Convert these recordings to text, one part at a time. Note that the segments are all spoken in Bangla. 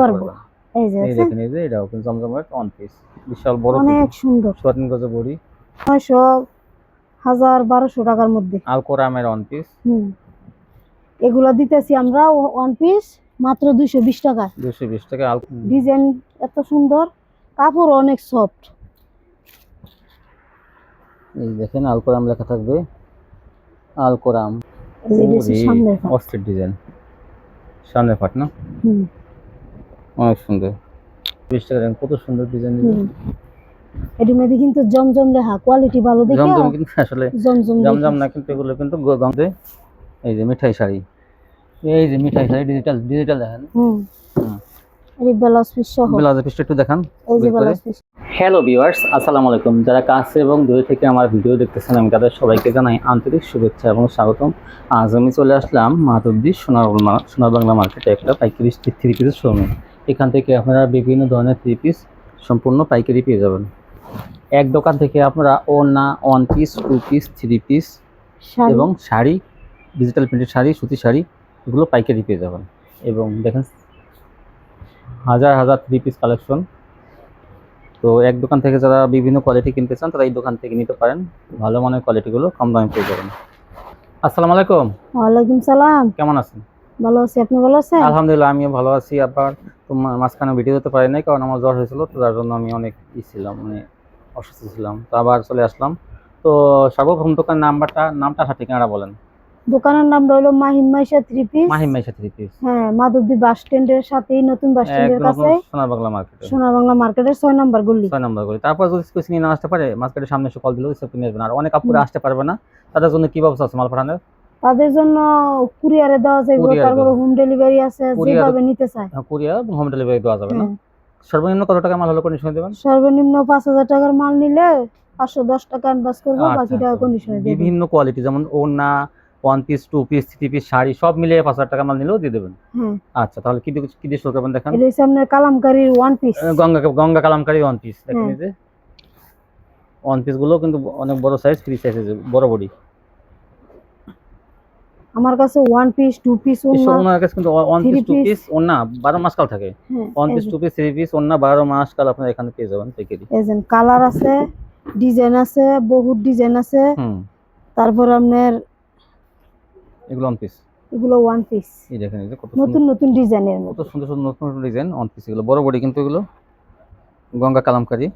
পারব। এই যে দেখেন এই যে এটাও কিন্তু জমজমের ওয়ান পিস বিশাল বড় অনেক সুন্দর। সোয়াতিন গজে বড়ি। নয়শো হাজার বারোশো টাকার মধ্যে। আলকোরামের ওয়ান পিস হুম। এগুলো দিতেছি আমরা ওয়ান পিস মাত্র দুইশো বিশ টাকা। দুশো বিশ টাকা আল ডিজাইন এত সুন্দর। কাপড় অনেক সফট এই দেখেন আল আলকোরাম লেখা থাকবে। আলকোরাম সামনের পাট। অস্থির ডিজাইন সামনের পাট না? হুম। অনেক সুন্দর। বিশ দেখেন কত সুন্দর ডিজাইন হুম। এটির মধ্যে কিন্তু জমজম লেখা কোয়ালিটি ভালো দেখে। জমজম কিন্তু আসলে জমজম জমজম না কিন্তু এগুলো কিন্তু গন্ধে এই যে মিঠাই শাড়ি। এই যে মিঠাই শাড়ি ডিজিটাল ডিজিটাল দেখেন। হুম। এটি ব্লাউজ পিস সহ। ব্লাউজের পিসটা একটু দেখান এই যে ব্লাউজ পিস হ্যালো ভিউয়ার্স আসসালামু আলাইকুম। যারা কাছে এবং দূরে থেকে আমার ভিডিও দেখতেছেন আমি তাদের সবাইকে জানাই আন্তরিক শুভেচ্ছা এবং স্বাগতম। আজ আমি চলে আসলাম মাধবদী সোনার সোনার বাংলা মার্কেটে একটা পাইকারি থ্রি পিসের শোরুমে এখান থেকে আপনারা বিভিন্ন ধরনের থ্রি পিস সম্পূর্ণ পাইকারি পেয়ে যাবেন। এক দোকান থেকে আপনারা ওড়না one piece two piece three piece এবং শাড়ি ডিজিটাল প্রিন্টেড শাড়ি সুতি শাড়ি এগুলো পাইকারি পেয়ে যাবেন। এবং দেখেন হাজার হাজার থ্রি পিস কালেকশন তো এক দোকান থেকে যারা বিভিন্ন কোয়ালিটি কিনতে চান তারা এই দোকান থেকে নিতে পারেন। ভালো মানের কোয়ালিটিগুলো কম দামে পেয়ে যাবেন। আসসালামু আলাইকুম। ওয়ালাইকুম সালাম। কেমন আছেন? ভালো আছি আপনি ভালো আছেন? আলহামদুলিল্লাহ আমিও ভালো আছি আবার মাঝখানে ভিডিও দিতে পারি নাই কারণ আমার জ্বর হয়েছিল তো তার জন্য আমি অনেক ই ছিলাম মানে অসুস্থ ছিলাম। তো আবার চলে আসলাম। তো সর্বপ্রথম দোকান নাম্বারটা নামটা আর ঠিকানাটা বলেন? দোকানের নাম রইল Mahim Maisha three piece Mahim Maisha three piece হ্যাঁ মাধবদী বাস স্ট্যান্ডের সাথেই নতুন বাস স্ট্যান্ডের কাছে। সোনার বাংলা মার্কেটে সোনা বাংলা মার্কেটের ছয় নম্বর গল্লি ছয় নম্বর করে তারপর যদি কেউ চিনি না আসতে পারে মার্কেটের সামনে এসে কল দিলেও সে নিয়ে আসবেন আর অনেক আপুরে আসতে পারবে না। তাদের জন্য কি ব্যবস্থা আছে মাল পাঠানোর? তাদের জন্য কুরিয়ারে দেওয়া যাবে তারপরে হোম ডেলিভারি আছে যেভাবে নিতে চায়। কুরিয়ার হোম ডেলিভারি দেওয়া যাবে না? হ্যাঁ। সর্বনিম্ন কত টাকা মাল হলো কন্ডিশন দেবেন? সর্বনিম্ন পাঁচ হাজার টাকার মাল নিলে পাঁচশো দশ টাকা অ্যাডভান্স করব আচ্ছা, বাকি টাকা আচ্ছা। কন্ডিশনে দেবো। বিভিন্ন কোয়ালিটি যেমন ওড়না one piece two piece three piece sari সব মিলিয়ে পাঁচ হাজার টাকা মাল নিলেও দিয়ে দেবেন। হ্যাঁ আচ্ছা তাহলে কি কি দিয়ে শুরু করবেন দেখান? হচ্ছে আপনার কালামকারীর one piece Ganga Ganga Kalamkari one piece দেখেন হ্যাঁ। এই যে। ওয়ান পিসগুলো কিন্তু অনেক বড় সাইজ ফ্রি সাইজ বড় বডি আমার কাছে ওয়ান পিস টু পিস সব ওনার কাছে কিন্তু ওয়ান পিস টু। পিস ওড়না বারো মাস কাল থাকে। One piece two piece three piece অন্য বারো মাস কাল আপনার এখানে পেয়ে যাবেন প্যাকেটই কালার আছে ডিজাইন আছে বহুত ডিজাইন আছে। তারপর আপনার এগুলো ওয়ান পিস এগুলো ওয়ান পিস এই দেখেন এই কত নতুন নতুন ডিজাইনের কত সুন্দর সুন্দর নতুন নতুন ডিজাইন ওয়ান পিস এগুলো। বড় বডি কিন্তু এগুলো। গঙ্গা কালামকারি।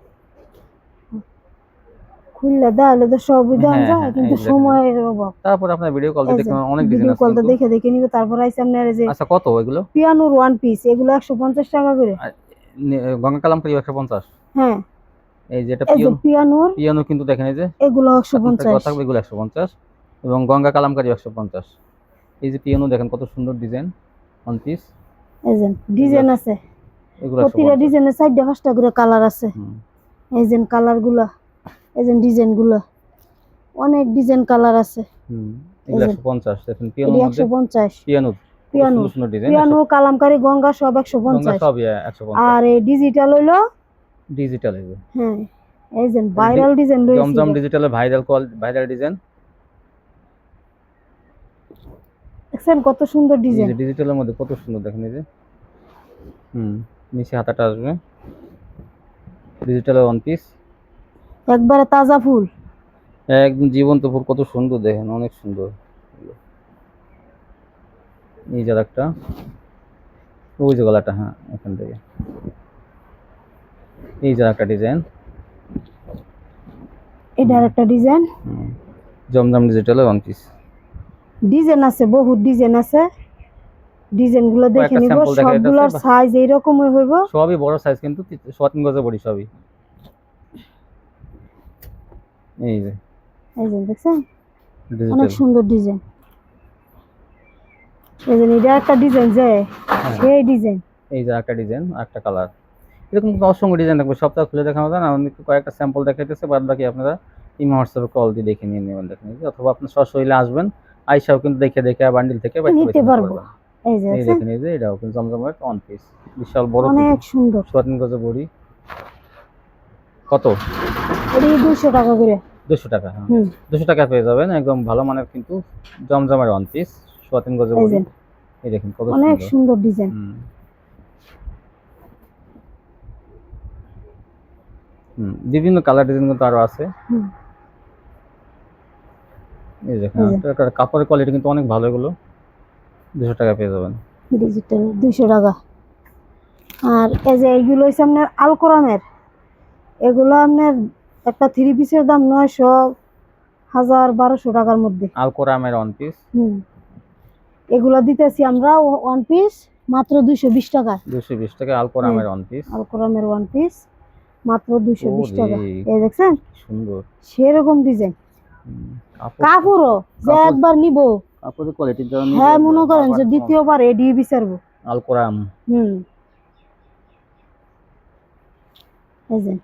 খুললে দেওয়ালে তো সবই দেওয়া হ্যাঁ, যায় হ্যাঁ, কিন্তু সময়ের অভাব। তারপর আপনার ভিডিও কল দেখে অনেক ভিডিও কলটা দেখে দেখে নিবে তারপর আইসে আপনার যে আচ্ছা কত এগুলো? পিয়ানোর ওয়ান পিস এগুলো একশো পঞ্চাশ টাকা করে। গঙ্গা কালামকারি একশো পঞ্চাশ। হ্যাঁ। এই যেটা পিয়ন পিয়ানো কিন্তু দেখেন এই যে এগুলো একশো সাত মিটার পঞ্চাশ কথা থাকবে এগুলো একশো পঞ্চাশ। এবং গঙ্গা কালামকারি একশো পঞ্চাশ। এই যে পিয়ানো দেখেন কত সুন্দর ডিজাইন ওয়ান পিস এই যে ডিজাইন আছে। এগুলো প্রতিটা ডিজাইনের চারটা পাঁচটা করে কালার আছে। এই যে কালারগুলা এই যে ডিজাইনগুলা। অনেক ডিজাইন কালার আছে। পিয়ানো কালামকারি গঙ্গা সব একশো পঞ্চাশ। পঞ্চাশ। আর এই ডিজিটাল হইল? ডিজিটাল হ্যাঁ এই যে ভাইরাল ডিজাইন জমজম রয়েছে ডিজিটালের ভাইরাল কল ভাইরাল ডিজাইন দেখছেন কত সুন্দর ডিজাইন ডিজিটালের মধ্যে কত সুন্দর দেখেন এই যে। হুম নিচে হাতাটা আসবে। ডিজিটালের ওয়ান পিস একবারে তাজা ফুল। একদম জীবন্ত ফুল কত সুন্দর দেখেন অনেক সুন্দর। এই যে একটা ওই যে গলাটা হ্যাঁ এখান থেকে। এই যে একটা ডিজাইন এটার একটা ডিজাইন জমজম ডিজিটালের ওয়ান পিস ডিজাইন আছে বহুত ডিজাইন আছে। ডিজাইনগুলো দেখে নিব সবগুলোর সাইজ এইরকমই হইব। সবই বড় সাইজ কিন্তু শর্টিং গজে বড়ি সবই। এই যে। এই যে দেখছেন? অনেক সুন্দর ডিজাইন। এই যে এটা একটা ডিজাইন যে হ্যাঁ। সেই ডিজাইন। এই যে একটা ডিজাইন একটা কালার। এরকম অসংখ্য ডিজাইন থাকবে সপ্তাহ খুলে দেখানো যায় না আমি কয়েকটা স্যাম্পল দেখাইতেছে বাদ বাকি আপনারা ইমো হোয়াটসঅ্যাপে কল দিয়ে দেখে নিয়ে নেবেন দেখেন অথবা আপনি সশরীরে আসবেন আইসাও কিন্তু দেখে দেখে বান্ডিল থেকে নিতে পারব। এই যে? দেখেন এই যে এটাও কিন্তু জমজমের অন পিস বিশাল বড় অনেক সুন্দর। সোয়াতিন গজে বড়ি। কত? টাকা করে। টাকা হ্যাঁ। টাকা পেয়ে যাবেন একদম ভালো মানের কিন্তু জমজমের ওয়ান পিস সোয়া এই দেখুন কত অনেক সুন্দর। ডিজাইন। হুম। বিভিন্ন কালার ডিজাইন কিন্তু আরও আছে। এই দেখুন কাপড়ের কোয়ালিটি কিন্তু অনেক ভালো এগুলো। দুশো টাকা পেয়ে যাবেন। ডিজিটাল টাকা। আর এই যে এইগুলো হচ্ছে আপনার আলকোরামের এগুলো আপনার একটা থ্রি পিসের দাম নয়শো হাজার বারোশো টাকার মধ্যে। আলকোরামের ওয়ান পিস হুম। এগুলো দিতেছি আমরা ওয়ান পিস মাত্র দুইশো বিশ টাকা দুশো বিশ টাকা আলকোরামের ওয়ান পিস আলকোরামের ওয়ান পিস মাত্র দুইশো বিশ টাকা। এই দেখছেন? সুন্দর। সেরকম ডিজাইন কাপড়ও যে একবার নিব। কাপড়ের কোয়ালিটি হ্যাঁ মনে করেন যে দ্বিতীয়বার এডি বিচারবো। আলকোরাম হুম। এই যে।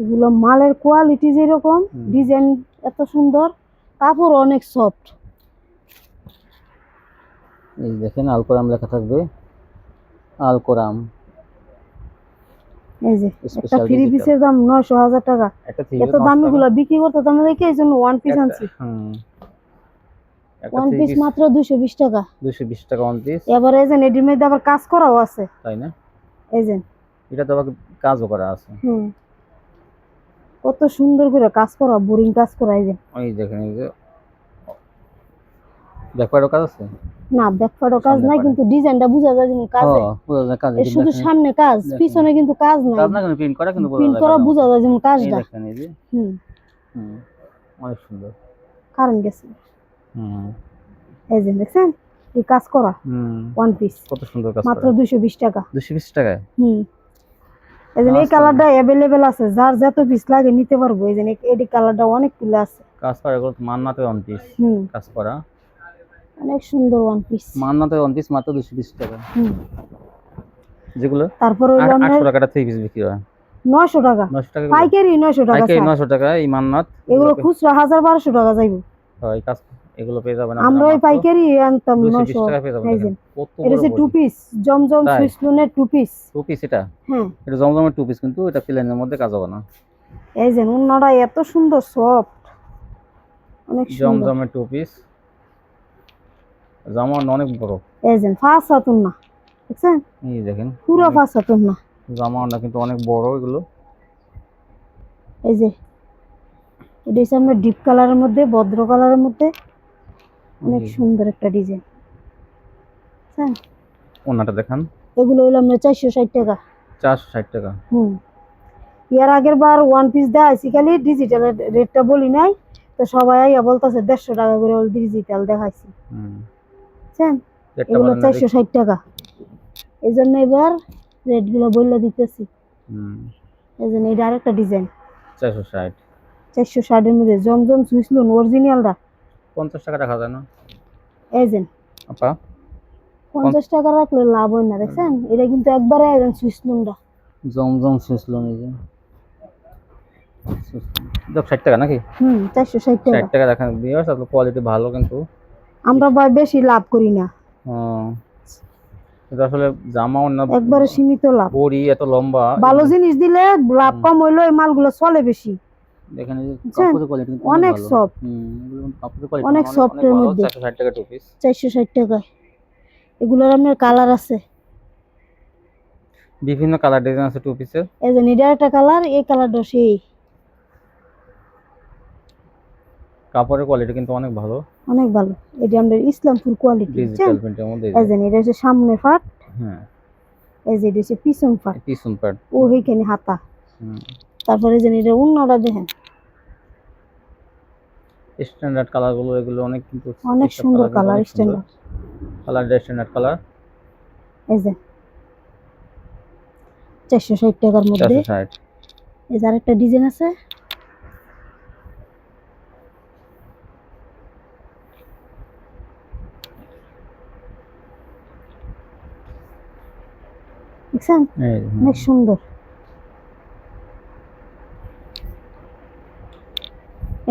এগুলো মালের কোয়ালিটি যেরকম ডিজাইন এত সুন্দর কাপড় অনেক সফট এই দেখেন আলকোরাম লেখা থাকবে। আলকোরাম। এই যে একটা থ্রি পিসের দাম নয়শো হাজার টাকা। এত দামি গুলো বিক্রি করতে দাম দেখে এই জন্য ওয়ান পিস আনছি। ওয়ান পিস মাত্র বিশ টাকা। দুশো বিশ টাকা ওয়ান পিস এবার এই যে এডির মধ্যে আবার কাজ করাও আছে। তাই না? এই যে। এটা তো আবার কাজও করা আছে। হুম। কত সুন্দর করে কাজ করা বোরিং কাজ করা এই যে। ওই দেখেন এই যে। ব্যাকওয়ার্ডও কাজ আছে? না ব্যাকফাটও কাজ নাই কিন্তু ডিজাইনটা বোঝা যায় যেমন কাজ। ও, বোঝা যায় কাজ শুধু সামনে কাজ পিছনে কিন্তু কাজ নাই। কাজ না কেন প্রিন্ট করা কিন্তু প্রিন্ট করা কাজ। বোঝা যায় যেমন কাজটা। দেখেন এই যে। হুম। হুম অনেক সুন্দর। কারেন্ট গেছে। হুম। এই যে দেখছেন এই কাজ করা হুম। ওয়ান পিস কত সুন্দর কাজ মাত্র করা। দুইশো বিশ টাকা। দুশো বিশ টাকায়? হুম। এই এই। কালারটা অ্যাভেলেবেল আছে যার যত পিস লাগে নিতে পারব। এই যে এই কালারটা অনেকগুলো আছে। কাজ করা এগুলো মান্নাতে ওয়ান পিস হুম। কাজ করা। অনেক সুন্দর ওয়ান পিস মান্নাতে ওয়ান পিস মাত্র দুশো বিশ টাকা। হুম। যেগুলো? তারপর আট- আটশো টাকাটা থ্রি পিস বিক্রি হয়। নয়শো টাকা। নশো টাকা পাইকারি নয়শো টাকা পাইকারি ছাড়। নশো টাকা এই মান্নাত। এগুলো খুচরা হাজার বারোশো টাকা যাইব। হয় কাজ এগুলো পেয়ে যাবেন আমরা ওই পাইকারি আনতাম দুশো বিশ নয়শো টাকা পেয়ে যাবেন এটা হচ্ছে টু পিস জমজম তাই? সুইসলুনের টু পিস টু পিস এটা? হ্যাঁ। এটা জমজমের টু পিস কিন্তু এটা প্লেনের মধ্যে কাজ হবে না। এই যে উন্নাটা এত সুন্দর সফট অনেক সুন্দর। জমজমের টু পিস জামা অনেক বড়। এই যে ফাঁস হাতুন না দেখছেন? এই দেখেন পুরো ফাঁস হাতুন না। জামাটা কিন্তু অনেক বড় এগুলো। এই যে এটা হচ্ছে আপনার ডিপ কালারের মধ্যে ভদ্র কালারের মধ্যে। অনেক সুন্দর একটা ডিজাইন। হ্যাঁ। ওনাটা দেখান। এগুলো হইল আপনার চারশো ষাট টাকা। চারশো ষাট টাকা। হুম। এর আগের বার ওয়ান পিস দেওয়া হয়েছে খালি ডিজিটাল রেটটা বলি নাই তো সবাই আইয়া বলতেছে দেড়শো টাকা করে ডিজিটাল দেখাইছি। হুম। বুঝছেন রেটটা এগুলো চারশো ষাট টাকা। এই জন্য এবার রেটগুলো বললে দিতেছি। হুম। এই জন্য এটা আরেকটা ডিজাইন। চারশো ষাট। চারশো ষাটের মধ্যে জমজম সুইসলুন অরিজিনালটা পঞ্চাশ টাকা রাখা যায় না? এই যে আপা? পঞ্চাশ টাকা রাখলে লাভ হয় না দেখছেন? এটা কিন্তু একবারে একদম সুইসলুনটা জমজম শেষলো নিজে দেখ ষাট টাকা নাকি? হুম চারশো ষাট ষাট টাকা টাকা দেখেন দিয়ে আসলে কোয়ালিটি ভালো কিন্তু। আমরা ভাই বেশি লাভ করি না। হুম। কিন্তু আসলে জামা অন্য একবারে সীমিত লাভ। বড়ি এত লম্বা ভালো জিনিস দিলে লাভ কম হইল এই মালগুলো চলে বেশি। দেখেন? কাপড়ের কোয়ালিটি অনেক কাপড়ের কোয়ালিটি অনেক মধ্যে। টাকা টু পিস ষাট এগুলোর আপনার কালার আছে। বিভিন্ন কালার ডিজাইন আছে টু পিসের এই যে এটা একটা কালার এই কালারটা সেই। কাপড়ের কোয়ালিটি কিন্তু অনেক ভালো। অনেক ভালো। এটা আমাদের ইসলামপুর কোয়ালিটি ডিজিটাল প্রিন্টের মধ্যে এই যে। এটা হচ্ছে সামনে ফাট হ্যাঁ। এই যে এটা হচ্ছে পিছন ফাট পিছন প্যাড ও এইখানে হাতা। হুম। তারপরে যে এটা উন্নাটা দেখেন। স্ট্যান্ডার্ড কালারগুলো এগুলো অনেক কিন্তু অনেক সুন্দর colour standard colour standard colour এই যে। চারশো ষাট টাকার মধ্যে। চারশো ষাট। এই যে আরেকটা ডিজাইন আছে। দেখছেন। অনেক সুন্দর।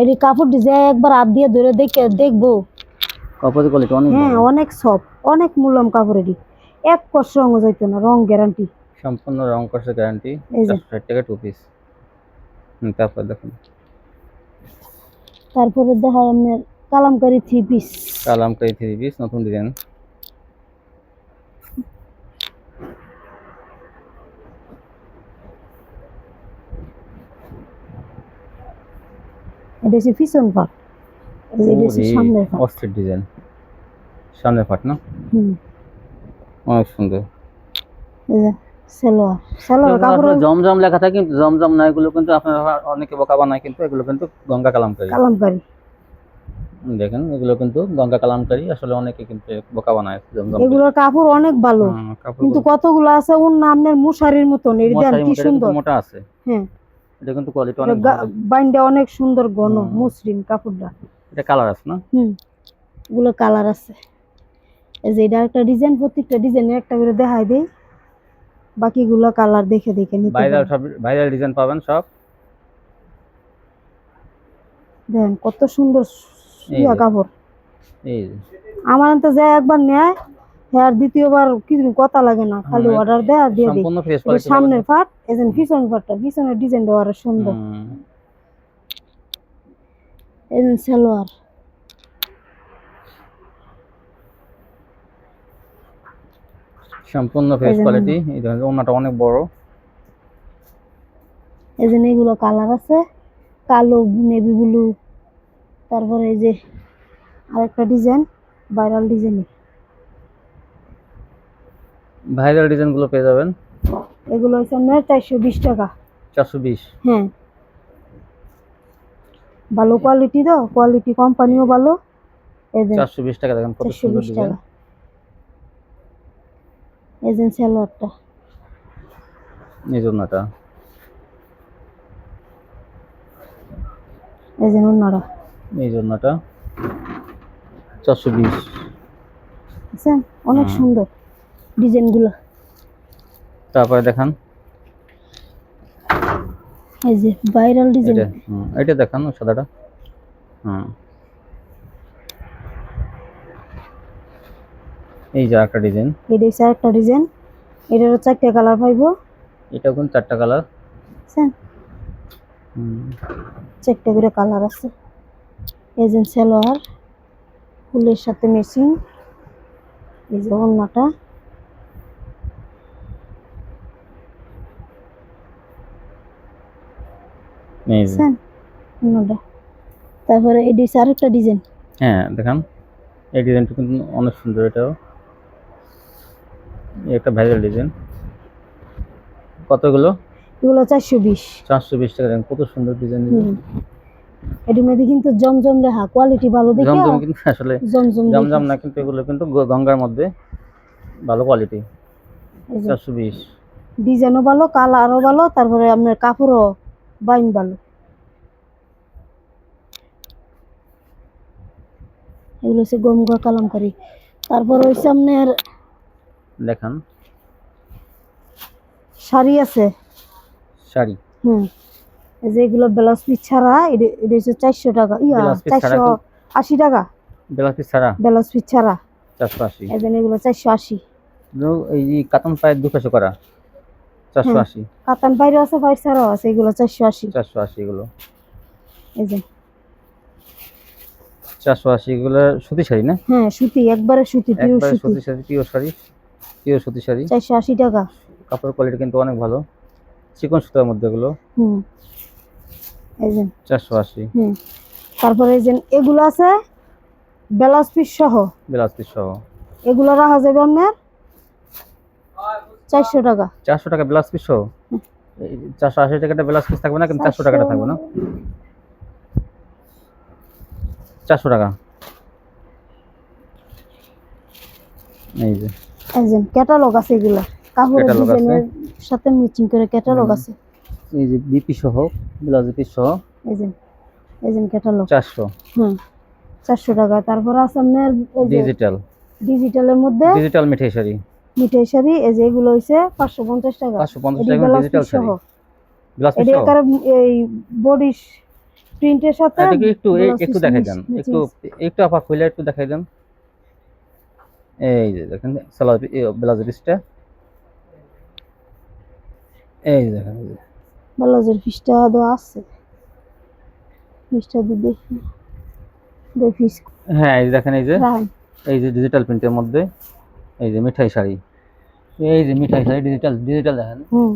এটি কাপড় ডিজাইন একবার হাত দিয়ে ধরে দেখে দেখব। কাপড়ের কোয়ালিটি অনেক হ্যাঁ অনেক সব অনেক মূল্যম কাপড় এটি। এক কষ রঙ যাইতো না রং গ্যারান্টি সম্পূর্ণ রং করছে গ্যারান্টি এই ষাট টাকা টু পিস তারপর দেখুন। তারপরে দেখায় আপনার Kalamkari three piece Kalamkari three piece নতুন ডিজাইন এটা হচ্ছে পিছন পাট। এটা হচ্ছে সামনের পাট। অস্থির ডিজাইন। সামনের পাট না? হুম। অনেক সুন্দর। এই যে সালোয়ার। সালোয়ার কাপড় জমজম লেখা থাকে কিন্তু জমজম না এগুলো কিন্তু আপনারা অনেকে বোকা বানায় কিন্তু এগুলো কিন্তু গঙ্গা কালামকারী। কালামকারি। দেখেন এগুলো কিন্তু গঙ্গা কালামকারী আসলে অনেকে কিন্তু বোকা বানায় এগুলোর কাপড় অনেক ভালো কিন্তু কতগুলো আছে ওর নামের মুশারির মতন কি সুন্দর। মোটা আছে। হ্যাঁ। এটা কিন্তু কোয়ালিটি অনেক ভালো। বাইন্ডা অনেক সুন্দর ঘন মসৃণ কাপড়টা। এটা কালার আছে না? হুম এগুলো কালার আছে। এই যে এটা একটা ডিজাইন প্রত্যেকটা ডিজাইনের একটা করে দেখাই দেই। বাকিগুলো কালার দেখে দেখে নিতে ভাইরাল সব ভাইরাল ডিজাইন পাবেন সব। দেখেন কত সুন্দর কাপড়। এই আমার তো যায় একবার নেয় আর দ্বিতীয়বার কিছু কথা লাগে না খালি অর্ডার দেয় আর দিয়ে দিই। সামনের পাট যে পিছন পাটটা পিছনের ডিজাইনটা আরও সুন্দর। যে সালোয়ার। সম্পূর্ণ ফ্রেশ কোয়ালিটি এই দেখেন ওনাটা অনেক বড়। এই যে এগুলো কালার আছে কালো নেভি ব্লু তারপরে এই যে আরেকটা ডিজাইন ভাইরাল ডিজাইন ভাইরাল ডিজাইনগুলো পেয়ে যাবেন। এগুলো হচ্ছে আপনার চারশো বিশ টাকা। চারশো বিশ। হ্যাঁ। ভালো কোয়ালিটি দাও কোয়ালিটি কোম্পানিও ভালো। এই যে চারশো বিশ টাকা দেখেন কত সুন্দর ডিজাইন যে সালোয়ারটা। এই জন্যটা এই যে অন্যরা। এই জন্যটা চারশো বিশ। অনেক সুন্দর। ডিজাইনগুলো। তারপরে দেখান। এই যে ভাইরাল ডিজাইন এটা এটা দেখান সাদাটা। হুম। এই যে একটা ডিজাইন এটা হচ্ছে একটা ডিজাইন এটারও চারটে কালার পাইবো। এটাও কোন চারটা কালার বুঝছেন হুম। চারটে করে কালার আছে। এই যে সালোয়ার ফুলের সাথে মেশিং এই যে অন্যটা এই যে। বুঝছেন অন্যটা। তারপরে আরেকটা ডিজাইন। হ্যাঁ দেখান। এই ডিজাইনটা কিন্তু অনেক সুন্দর এটাও। একটা ভাইরাল ডিজাইন। কতগুলো? এগুলো চারশো বিশ। চারশো বিশ টাকা কত সুন্দর ডিজাইন এটির মধ্যে কিন্তু জমজম লেখা কোয়ালিটি ভালো দেখে জমজম কিন্তু আসলে জমজম জমজম না কিন্তু এগুলো কিন্তু গঙ্গার মধ্যে ভালো কোয়ালিটি চারশো বিশ। ডিজাইনও ভালো কালারও ভালো তারপরে আপনার কাপড়ও বাইন ভালো এগুলো হচ্ছে গমগা কালামকারি তারপর হচ্ছে আপনার দেখান। শাড়ি আছে। শাড়ি? হুম। এই যে এগুলো ব্লাউজ পিস ছাড়া এটা এটা হচ্ছে চারশো টাকা। ইয়া ব্লাউজ চারশো আশি টাকা। বেলা পিস ছাড়া? ব্লাউজ পিস ছাড়া। চারশো আশি। এই যে এগুলো চারশো আশি। এই কাতান পায়ের দুপাশে করা? চারশো হ্যাঁ। আশি কাতান বাইরে আছে বাইর ছাড়াও আছে এগুলো চারশো আশি। চারশো আশি এগুলো। এই যে। চারশো আশি এগুলো সুতি শাড়ি না? হ্যাঁ সুতি একবারে সুতি পিওর সুতি। সুতি শাড়ি পিওর শাড়ি পিওর সুতি শাড়ি। চারশো আশি টাকা। কাপড়ের কোয়ালিটি কিন্তু অনেক ভালো। চিকন সুতার মধ্যে এগুলো। হুম। এই যে। চারশো আশি। হুম। তারপরে এই যে এগুলো আছে ব্লাউজ পিস সহ। ব্লাউজ পিস সহ। এগুলো রাখা যাবে আপনার? চারশো টাকা। চারশো টাকা ব্লাউজ পিস সহ? চারশো আশি টাকাটা ব্লাউজ পিস থাকবে না কিন্তু চারশো টাকাটা থাকবে না? চারশো টাকা। এই যে। এই যে ক্যাটালগ আছে এগুলো। কাপড়ের ডিজাইনের সাথে ম্যাচিং করে ক্যাটালগ আছে। এই যে বিপি সহ ব্লাউজ পিস সহ? এই যে এই যে ক্যাটালগ চারশো। হুম চারশো টাকা। তারপর আছে আপনার ডিজিটাল ডিজিটালের মধ্যে? ডিজিটাল মিঠাই শাড়ি। মিঠাই শাড়ি এই যে এগুলো হইছে পাঁচশো পঞ্চাশ টাকা। পাঁচশো পঞ্চাশ এটি টাকা ডিজিটাল শাড়ি। ব্লাউজ পিস এটি এই বডি প্রিন্টের সাথে এটাকে একটু একটু দেখাই দেন। একটু একটু আপা খুলে একটু দেখাই দেন। এই যে দেখেন সালোয়ার ব্লাউজ পিসটা এই যে দেখেন ব্লাউজের পিসটা দেওয়া আছে? পিসটা দিয়ে দেখি। দুই হ্যাঁ এই দেখেন এই যে। এই যে ডিজিটাল প্রিন্টের মধ্যে। এই যে মিঠাই শাড়ি। এই যে মিঠাই শাড়ি ডিজিটাল ডিজিটাল দেখেন। হুম।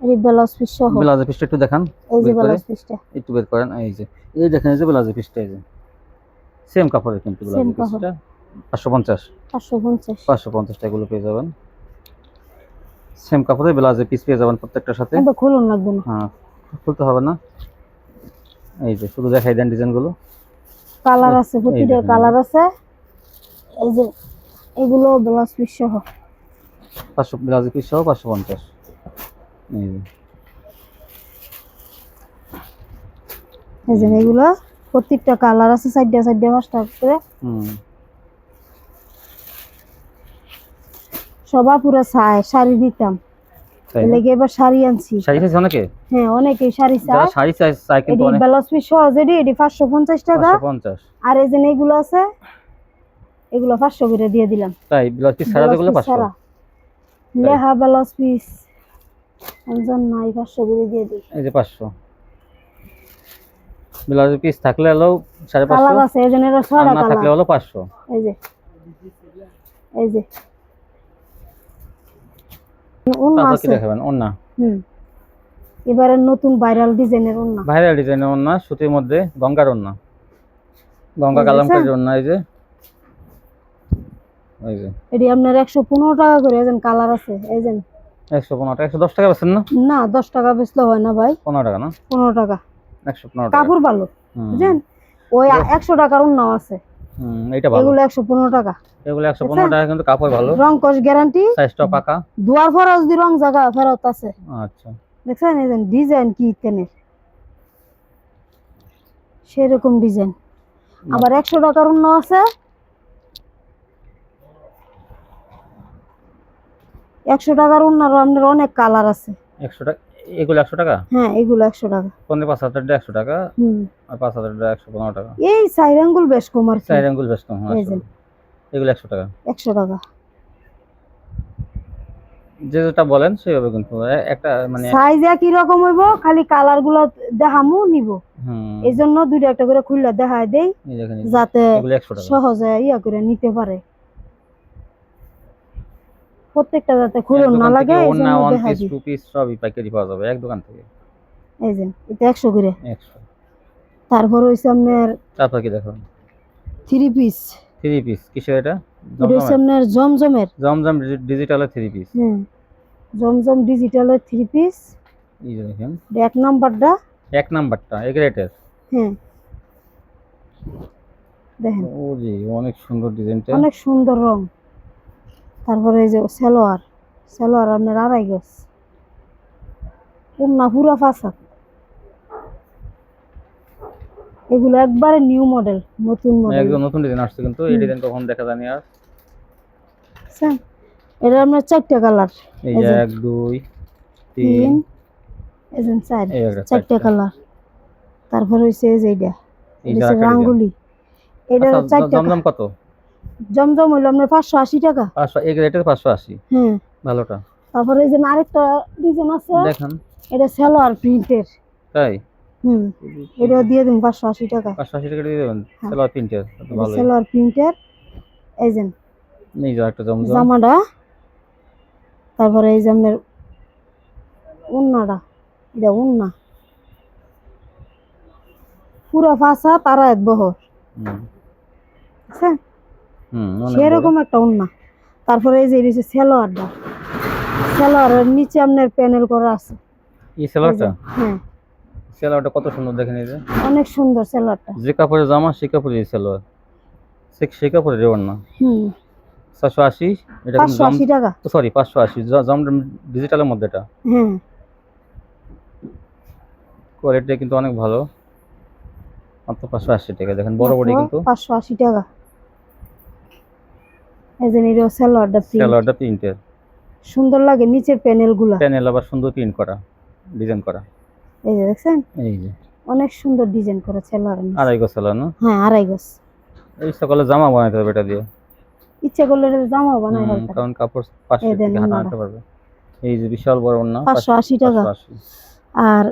এই ব্লাউজ পিস সহ। ব্লাউজের পিসটা একটু দেখান এই যে ব্লাউজ পিসটা একটু বের করেন এই যে। এই দেখেন এই যে ব্লাউজের পিসটা এই যে। সেম কাপড়ের কিন্তু কাপড়। পিসটা পাঁচশো পঞ্চাশ। পাঁচশো পঞ্চাশ। পাঁচশো পঞ্চাশ টাকাগুলো পেয়ে যাবেন। সেম কাপড়ের ব্লাউজের পিস পেয়ে যাবেন প্রত্যেকটার সাথে। কিন্তু খুলুন লাগবে না হ্যাঁ খুলতে হবে না। এই যে শুধু দেখাই দেন ডিজাইনগুলো কালার আছে প্রতিটা কালার আছে। এই যে এগুলো ব্লাউজ পিস সহ। পাঁচশো ব্লাউজের পিস সহ পাঁচশো পঞ্চাশ। এই যে। এগুলো প্রত্যেকটা কালার আছে পাঁচটা করে। সবা পুরো শাড়ি দিতাম। লেগে এবার শাড়ি আনছি। শাড়ি চাইছে অনেকে? হ্যাঁ অনেকেই শাড়ি চায়। শাড়ি চাই চাই কিন্তু এটি অনেক। ব্লাউজ পিস সহ যেটি এটি পাঁচশো পঞ্চাশ টাকা। পাঁচশো পঞ্চাশ। আর এই যে এগুলো আছে এগুলো পাঁচশো করে দিয়ে দিলাম। তাই ব্লাউজ পিস ছাড়া যেগুলো পিস পাঁচশো? লেহা ব্লাউজ পিস একজন নাই পাঁচশো করে দিয়ে দিই। এই যে পাঁচশো। ব্লাউজ পিস থাকলে হলো সাড়ে কালার পাঁচশো আছে এই জন্য আর ছয়টা না থাকলে হলো পাঁচশো। এই যে। এই যে। আছে। দেখাবেন? ওন্না হুম। এবারে নতুন ভাইরাল ডিজাইনের ওন্না ভাইরাল ডিজাইনের ওন্না সুতির মধ্যে গঙ্গার ওন্না গঙ্গা কালামকারীর ওন্না এই যে। এটি আপনার একশো পনেরো টাকা করে এই কালার আছে যে। একশো পনেরো টাকা একশো দশ টাকা বেছেন না? না দশ টাকা বেচলে হয় না ভাই। পনেরো টাকা না? পনেরো টাকা। একশো পনেরো টাকা। কাপড় ভালো হুম, বুঝছেন? ওই একশো টাকার অন্যাও আছে। হুম, এইটা ভালো। এগুলো একশো পনেরো টাকা। এগুলো একশো পনেরো টাকা কিন্তু কাপড় ভালো। রং কস গ্যারান্টি। সাইজটা পাকা। দুয়ার ফেরত যদি রং জায়গা ফেরত আছে। আচ্ছা। দেখছেন এই ডিজাইন কি তেনের সেরকম ডিজাইন। আবার একশো টাকার অন্য আছে। একশো টাকার অন্যার আপনার অনেক কালার আছে। একশো টাকা? এগুলো একশো টাকা? হ্যাঁ এগুলো একশো টাকা। পনেরো পাঁচ হাজারটা একশো টাকা আর পাঁচ হাজারটা একশো পনেরো টাকা। এই সাইড আঙ্গুল বেশ কম আর কি। চার আঙ্গুল ব্যস্ত এই যে। এগুলো একশো টাকা। একশো টাকা। যে যেটা বলেন সেভাবে কিন্তু। একটা মানে সাইজ একই রকম হইব খালি কালারগুলো দেখামু নিব। হুম। এই জন্য দুইটা একটা করে খুললে দেখায় দেই যাতে সহজে ইয়া করে নিতে পারে। প্রত্যেকটা যাতে খুলন না লাগে এই জন্য ওয়ান পিস টু পিস সবই পাইকারি পাওয়া যাবে এক দোকান থেকে। এই যে এটা একশো করে। একশো। তারপর হইছে আপনার তারপর কি দেখো থ্রি পিস থ্রি পিস কিসের এটা? এটা হইছে আপনার জমজমের। জমজম ডিজিটালের থ্রি পিস হ্যাঁ জমজম ডিজিটালের থ্রি পিস এই যে দেখেন। এক নাম্বারটা। এক নাম্বারটা এক রেটের হ্যাঁ দেখেন। ও জি অনেক সুন্দর ডিজাইনটা। অনেক সুন্দর রং। তারপরে এই যে সালোয়ার সালোয়ার আপনার আড়াই গজ। না পুরা ফাঁসা এগুলো একবারে নিউ মডেল নতুন মডেল একদম নতুন ডিজাইন আসছে কিন্তু এই ডিজাইন কখন দেখা জানি আর? স্যার এটা আপনার চারটা কালার। এই যে যে। এক দুই তিন। তিন। এই যে চার চারটা। কালার। তারপর হইছে এই যে এইটা। এই যে রাঙ্গুলি। এটা চারটা জমজম কত? জমজম হইল আপনার পাঁচশো আশি টাকা। পাঁচশো এক রেটের পাঁচশো আশি। হ্যাঁ। ভালোটা। তারপরে এই যে আরেকটা ডিজাইন আছে দেখেন। এটা সালোয়ার প্রিন্টের। তাই? হুম এটা দিয়ে দিন পাঁচশো আশি টাকা। পাঁচশো আশি টাকা দিয়ে দেবেন? হ্যাঁ। সালোয়ার তিনটে ভালো সালোয়ার প্রিন্টের। এই যে এই যে একটা জমজম। জামাটা। তারপরে এই যে আপনার উন্নাটা। এটা উন্না। পুরো ফাঁসা তারা এক বহর। হুম, বুঝছেন হুম অনেক বড়। সেরকম একটা উন্না। তারপরে এই যে হচ্ছে সালোয়ারটা সালোয়ারের নিচে আপনার প্যানেল করা আছে। এই যে, হ্যাঁ। সালোয়ারটা কত সুন্দর দেখেন এই যে। অনেক সুন্দর সালোয়ারটা যে কাপড়ের জামা সে কাপড়ের এই সালোয়ার সে কাপড়ের রেওয়ার না হুম। চারশো আশি এটা পাঁচশো আশি টাকা। সরি পাঁচশো আশি। ডিজিটালের মধ্যে এটা। হ্যাঁ। কোয়ালিটি কিন্তু অনেক ভালো। মাত্র পাঁচশো আশি টাকা। দেখেন বড় বড়ি কিন্তু। পাঁচশো আশি টাকা। এই যে সালোয়ারটা। সালোয়ারটা প্রিন্টের সুন্দর লাগে নিচের প্যানেলগুলা প্যানেল আবার সুন্দর প্রিন্ট করা ডিজাইন করা। এই যে দেখছেন? এই যে। অনেক সুন্দর ডিজাইন করা সালোয়ার আড়াই গো সালোয়ার না? হ্যাঁ আড়াই গজ। এই সকালে জামা বানাইতে হবে এটা দিয়ে। ইচ্ছে করলে জামাও বানাই ফেলতে কারণ কাপড় পাঁচশো এই দেন থেকে হাঁটা পারবে। এই যে বিশাল বড় না পাঁচশো আশি টাকা। আর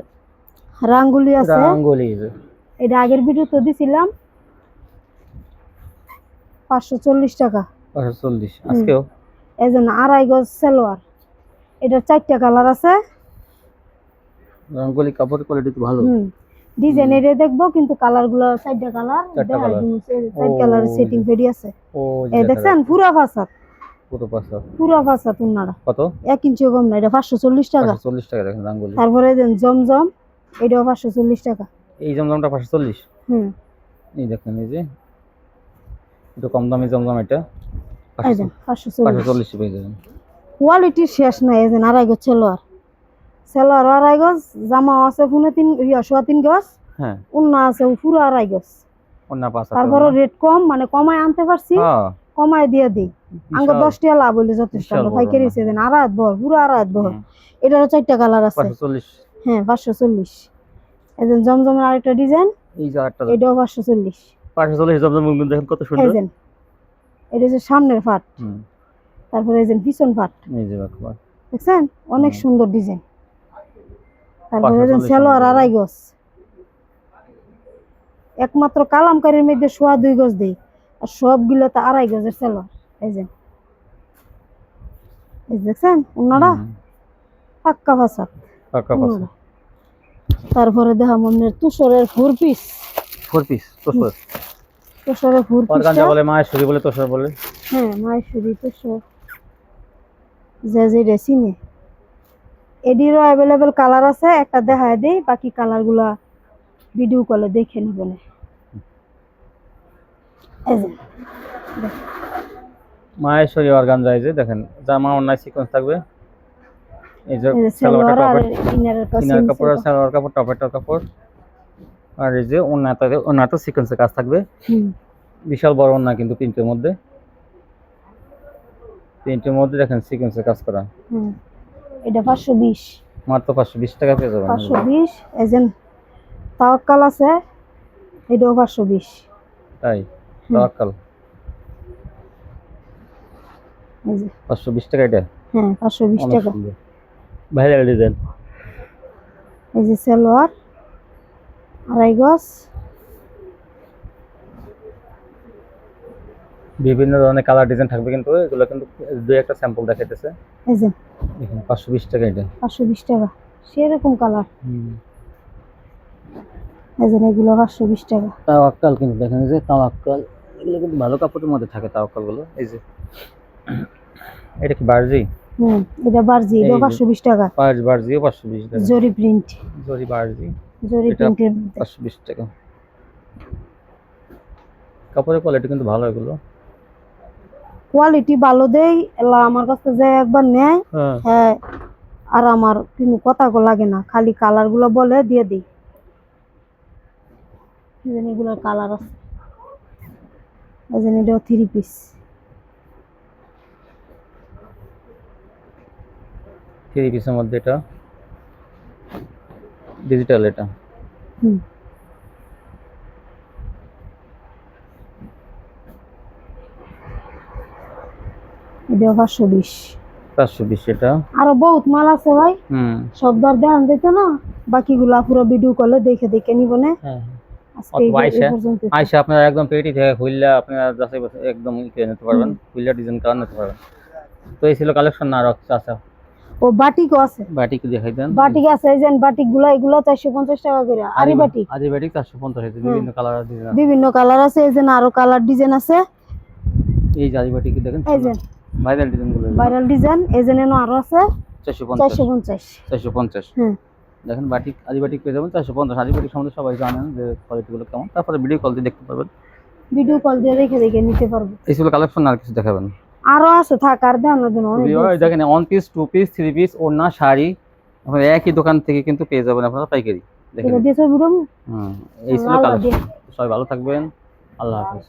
রাঙ্গুলি আছে। রাঙ্গলি এটা আগের ভিডিও তো দিছিলাম। পাঁচশো চল্লিশ টাকা। পাঁচশো চল্লিশ আজকেও? এই জন্য আড়াই গজ সালোয়ার। এটা চারটা কালার আছে। রঙ্গলি কাপড় কোয়ালিটি তো ভালো। ডিজাইন এটা দেখব কিন্তু কালারগুলো চারটা কালার। চার কালার সেটিং ফেরি আছে। এই দেখছেন পুরা ফাসাদ। পুরো পুরা ফাসাদ উন্নারা। কত? এক ইঞ্চি কম না এটা পাঁচশো চল্লিশ টাকা। পাঁচশো চল্লিশ টাকা দেখেন রঙ্গলি। তারপরে দেন জমজম এটাও পাঁচশো চল্লিশ টাকা। এই জমজমটা পাঁচশো চল্লিশ? হুম। এই দেখেন এই যে। একটু কম দামি জমজম এটা। এই দেন পাঁচশো পাঁচশো চল্লিশ। চল্লিশ পেয়ে যাবেন। কোয়ালিটির শেষ নাই যে আড়াই গজ সেলোয়ার। সেলোয়ার আড়াই গজ জামা আছে পুনে তিন ইয়া সোয়া তিন গজ। হ্যাঁ। উন্না আছে পুরো আড়াই গজ। অন্য পাঁচ তারপরে রেট কম মানে কমায় আনতে পারছি হ্যাঁ। কমায় দিয়ে দিই। আঙ্গ বিশাল। দশ টাকা লাভ হইলে যথেষ্ট। আমরা পাইকারি। সেদিন আড়াই বহর পুরো আড়াই বহর এটারও চারটা কালার আছে। পাঁচশো চল্লিশ। হ্যাঁ পাঁচশো চল্লিশ। এদিন জমজমের আরেকটা ডিজাইন এই যে আটটা এটাও পাঁচশো চল্লিশ। পাঁচশো চল্লিশ জমজম দেখেন কত সুন্দর। এজেন এটা হচ্ছে সামনের হুম, তারপরে পিছন এই যে বাবা দেখছেন? অনেক সুন্দর ডিজাইন। তারপরে সেলোয়ার আড়াই গজ। একমাত্র কালামকারীর মধ্যে সোয়া দুই গজ দেই আর সবগুলো তো আড়াই গজের সেলোয়ার এই যে। দেখছেন? ওনারা পাক্কা পাঁচশো তারপরে দেখাম আপনার তুষরের ফোর পিস। ফোর পিস তোষর। তুষরের ফোর পিস অর্গানজা বলে মায়েশ্বরী বলে তোষর বলে। হ্যাঁ মায়েশ্বরী তুষর। যে যে রেসিনে এডিরও অ্যাভেলেবেল কালার আছে একটা দেখায় দেই বাকি কালারগুলা ভিডিও কলে দেখে নিবেন এই যে মায়েশ্বরী অর্গানজা এই যে দেখেন জামা অন্যায় সিকোয়েন্স থাকবে। এই যে সালোয়ার ইনারের ইনার কাপড় সালোয়ার কাপড় টপের কাপড়। আর এই যে ওনাটাতে ওনাটা সিকোয়েন্সের কাজ থাকবে। বিশাল বড় ওনা কিন্তু প্রিন্টের মধ্যে। প্রিন্টের মধ্যে দেখেন সিকোয়েন্সের কাজ করা। হুম। এটা পাঁচশো বিশ। মাত্র পাঁচশো বিশ টাকা পেয়ে যাবেন। পাঁচশো বিশ এজেন তাওয়াক্কাল আছে এটাও পাঁচশো বিশ। তাই? হুম। তাওয়াক্কাল। এই যে। পাঁচশো বিশ টাকা এটা? হ্যাঁ পাঁচশো বিশ টাকা। ভাইরাল ডিজাইন এই যে সালোয়ার। আড়াই গজ বিভিন্ন ধরনের কালার ডিজাইন থাকবে কিন্তু এগুলো কিন্তু দুই একটা স্যাম্পল দেখাইতেছে। এই যে দেখুন পাঁচশো বিশ টাকা এটা। পাঁচশো বিশ টাকা সেরকম কালার এই যে এগুলো পাঁচশো বিশ টাকা। তাওয়াক্কাল কিন্তু দেখেন যে তাওয়াক্কাল এগুলো কিন্তু ভালো কাপড়ের মধ্যে থাকে তাওয়াক্কালগুলো এই যে এটা কি বার্জি? হুম এটা বার্জি এটা এটাও যে। পাঁচশো বিশ টাকা। পাঁচ বার্জিও পাঁচশো বিশ টাকা। জরি প্রিন্ট জরি বার্জি। জরি প্রিন্টের মধ্যে। টাকা। কাপড়ের কোয়ালিটি কিন্তু ভালো এগুলো। কোয়ালিটি ভালো দেই এলা আমার কাছে যে একবার নেয় হ্যাঁ। হ্যাঁ আর আমার কোনো কথা গো লাগে না খালি কালারগুলো বলে দিয়ে দিই। এগুলোর কালার আছে। এটাও থ্রি পিস থ্রি পিসের মধ্যে এটা। ডিজিটাল এটা। হুম। এটাও পাঁচশো বিশ। পাঁচশো বিশ এটা। আরও বহুত মাল আছে ভাই। হুম। সব দর দেখান যেত না বাকিগুলা পুরো ভিডিও করলে দেখে দেখে নিব না। হ্যাঁ আপনারা একদম পেটি থেকে খুললে আপনারা যাচাই একদম নিতে পারবেন। খুললে ডিজাইন নিতে পারবেন। তো এই ছিল কালেকশন না আর কিছু আছে ও বাটিকও আছে। বাটিক দেখাই দেন। বাটিক আছে এই যে বাটিকগুলা এগুলো চারশো পঞ্চাশ টাকা করে। আরি বাটিক। আদি বাটিক চারশো পঞ্চাশ বিভিন্ন কালার ডিজাইন বিভিন্ন কালার আছে এই যে আরও কালার ডিজাইন আছে। এই যে বাটিক দেখেন? এই যে। ভাইরাল ডিজাইনগুলো ভাইরাল ডিজাইন এই যে নেনো আরও আছে। চারশো পঞ্চাশ। চারশো পঞ্চাশ। চারশো পঞ্চাশ। হ্যাঁ দেখেন বাটিক আদি বাটিক পেয়ে যাবেন চারশো পঞ্চাশ। আদি বাটিক সম্বন্ধে সবাই জানেন যে কোয়ালিটি গুলো কেমন। তারপরে ভিডিও কল দিয়ে দেখতে পারবেন। ভিডিও কল দিয়ে দেখে দেখে নিতে পারব। এই ছিল কালেকশন আর কিছু দেখাবেন। আরও আছে থাক আর দেন না দেন অনেক ভিডিও আছে। দেখেন one piece two piece three piece ওড়না শাড়ি আপনারা একই দোকান থেকে কিন্তু পেয়ে যাবেন আপনারা পাইকারি। দেখেন এই ছিল কালেকশন সবাই ভালো থাকবেন। আল্লাহ হাফিজ।